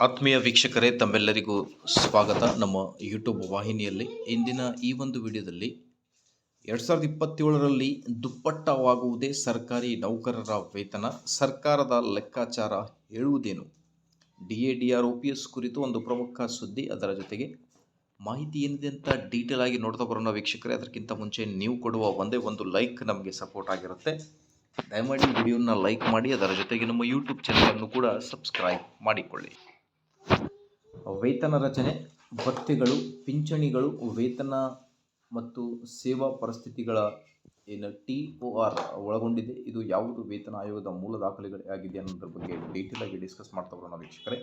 ಆತ್ಮೀಯ ವೀಕ್ಷಕರೇ, ತಮ್ಮೆಲ್ಲರಿಗೂ ಸ್ವಾಗತ ನಮ್ಮ ಯೂಟ್ಯೂಬ್ ವಾಹಿನಿಯಲ್ಲಿ. ಇಂದಿನ ಈ ಒಂದು ವಿಡಿಯೋದಲ್ಲಿ ಎರಡು ಸಾವಿರದ ಇಪ್ಪತ್ತೇಳರಲ್ಲಿ ದುಪ್ಪಟ್ಟವಾಗುವುದೇ ಸರ್ಕಾರಿ ನೌಕರರ ವೇತನ. ಸರ್ಕಾರದ ಲೆಕ್ಕಾಚಾರ ಹೇಳುವುದೇನು? D A D R O P S ಕುರಿತು ಒಂದು ಪ್ರಮುಖ ಸುದ್ದಿ ಅದರ ಜೊತೆಗೆ ಮಾಹಿತಿ ಏನಿದೆ ಅಂತ ಡೀಟೇಲ್ ಆಗಿ ನೋಡ್ತಾ ಬರೋಣ ವೀಕ್ಷಕರೇ. ಅದಕ್ಕಿಂತ ಮುಂಚೆ ನೀವು ಕೊಡುವ ಒಂದೇ ಒಂದು ಲೈಕ್ ನಮಗೆ ಸಪೋರ್ಟ್ ಆಗಿರುತ್ತೆ. ದಯಮಾಡಿ ವಿಡಿಯೋನ ಲೈಕ್ ಮಾಡಿ, ಅದರ ಜೊತೆಗೆ ನಮ್ಮ ಯೂಟ್ಯೂಬ್ ಚಾನಲನ್ನು ಕೂಡ ಸಬ್ಸ್ಕ್ರೈಬ್ ಮಾಡಿಕೊಳ್ಳಿ. ವೇತನ ರಚನೆ ಭತ್ಯೆಗಳು ಪಿಂಚಣಿಗಳು, ವೇತನ ಮತ್ತು ಸೇವಾ ಪರಿಸ್ಥಿತಿಗಳ ಏನು ಟಿ ಒ ಆರ್ ಒಳಗೊಂಡಿದೆ. ಇದು ಯಾವುದು ವೇತನ ಆಯೋಗದ ಮೂಲ ದಾಖಲೆಗಳಾಗಿದೆ ಅನ್ನೋದ್ರ ಬಗ್ಗೆ ಡೀಟೇಲ್ ಆಗಿ ಡಿಸ್ಕಸ್ ಮಾಡ್ತಾ ಬರೋಣ ವೀಕ್ಷಕರೇ.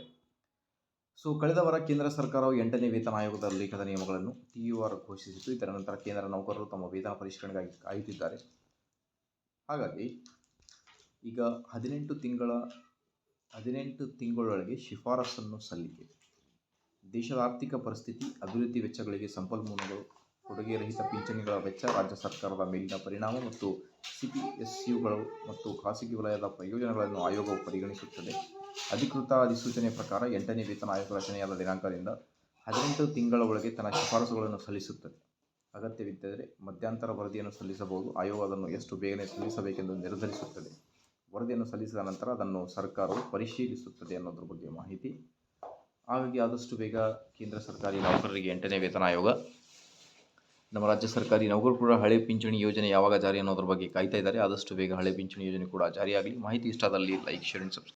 ಸೊ ಕಳೆದ ವಾರ ಕೇಂದ್ರ ಸರ್ಕಾರವು ಎಂಟನೇ ವೇತನ ಆಯೋಗದ ಲೇಖದ ನಿಯಮಗಳನ್ನು ಟಿ ಯು ಆರ್ ಘೋಷಿಸಿತು ಇದರ ನಂತರ ಕೇಂದ್ರ ನೌಕರರು ತಮ್ಮ ವೇತನ ಪರಿಷ್ಕರಣೆಗಾಗಿ ಕಾಯುತ್ತಿದ್ದಾರೆ. ಹಾಗಾಗಿ, ಈಗ ಹದಿನೆಂಟು ತಿಂಗಳ, ಹದಿನೆಂಟು ತಿಂಗಳೊಳಗೆ ಶಿಫಾರಸನ್ನು ಸಲ್ಲಿಕೆ. ದೇಶದ ಆರ್ಥಿಕ ಪರಿಸ್ಥಿತಿ, ಅಭಿವೃದ್ಧಿ ವೆಚ್ಚಗಳಿಗೆ ಸಂಪನ್ಮೂಲಗಳು, ಕೊಡುಗೆ ರಹಿತ ಪಿಂಚಣಿಗಳ ವೆಚ್ಚ, ರಾಜ್ಯ ಸರ್ಕಾರದ ಮೇಲಿನ ಪರಿಣಾಮ ಮತ್ತು ಸಿಪಿಎಸ್ಯುಗಳು ಮತ್ತು ಖಾಸಗಿ ವಲಯದ ಪ್ರಯೋಜನಗಳನ್ನು ಆಯೋಗವು ಪರಿಗಣಿಸುತ್ತದೆ. ಅಧಿಕೃತ ಅಧಿಸೂಚನೆ ಪ್ರಕಾರ ಎಂಟನೇ ವೇತನ ಆಯೋಗ ರಚನೆಯಾದ ದಿನಾಂಕದಿಂದ ಹದಿನೆಂಟು ತಿಂಗಳ ಒಳಗೆ ತನ್ನ ಶಿಫಾರಸುಗಳನ್ನು ಸಲ್ಲಿಸುತ್ತದೆ. ಅಗತ್ಯವಿದ್ದರೆ ಮಧ್ಯಂತರ ವರದಿಯನ್ನು ಸಲ್ಲಿಸಬಹುದು. ಆಯೋಗ ಅದನ್ನು ಎಷ್ಟು ಬೇಗನೆ ಸಲ್ಲಿಸಬೇಕೆಂದು ನಿರ್ಧರಿಸುತ್ತದೆ. ವರದಿಯನ್ನು ಸಲ್ಲಿಸಿದ ನಂತರ ಅದನ್ನು ಸರ್ಕಾರವು ಪರಿಶೀಲಿಸುತ್ತದೆ ಅನ್ನೋದ್ರ ಬಗ್ಗೆ ಮಾಹಿತಿ. ಹಾಗಾಗಿ ಆದಷ್ಟು ಬೇಗ ಕೇಂದ್ರ ಸರ್ಕಾರಿ ನೌಕರರಿಗೆ ಎಂಟನೇ ವೇತನ ಆಯೋಗ, ನಮ್ಮ ರಾಜ್ಯ ಸರ್ಕಾರಿ ನೌಕರರು ಕೂಡ ಹಳೆ ಪಿಂಚಣಿ ಯೋಜನೆ ಯಾವಾಗ ಜಾರಿ ಅನ್ನೋದ್ರ ಬಗ್ಗೆ ಕಾಯ್ತಾ ಇದ್ದಾರೆ. ಆದಷ್ಟು ಬೇಗ ಹಳೆ ಪಿಂಚಣಿ ಯೋಜನೆ ಕೂಡ ಜಾರಿಯಾಗಲಿ. ಮಾಹಿತಿ ಇಷ್ಟಾದಲ್ಲಿ ಲೈಕ್, ಶೇರ್, ಅಂಡ್ ಸಬ್ಸ್ಕ್ರೈಬ್.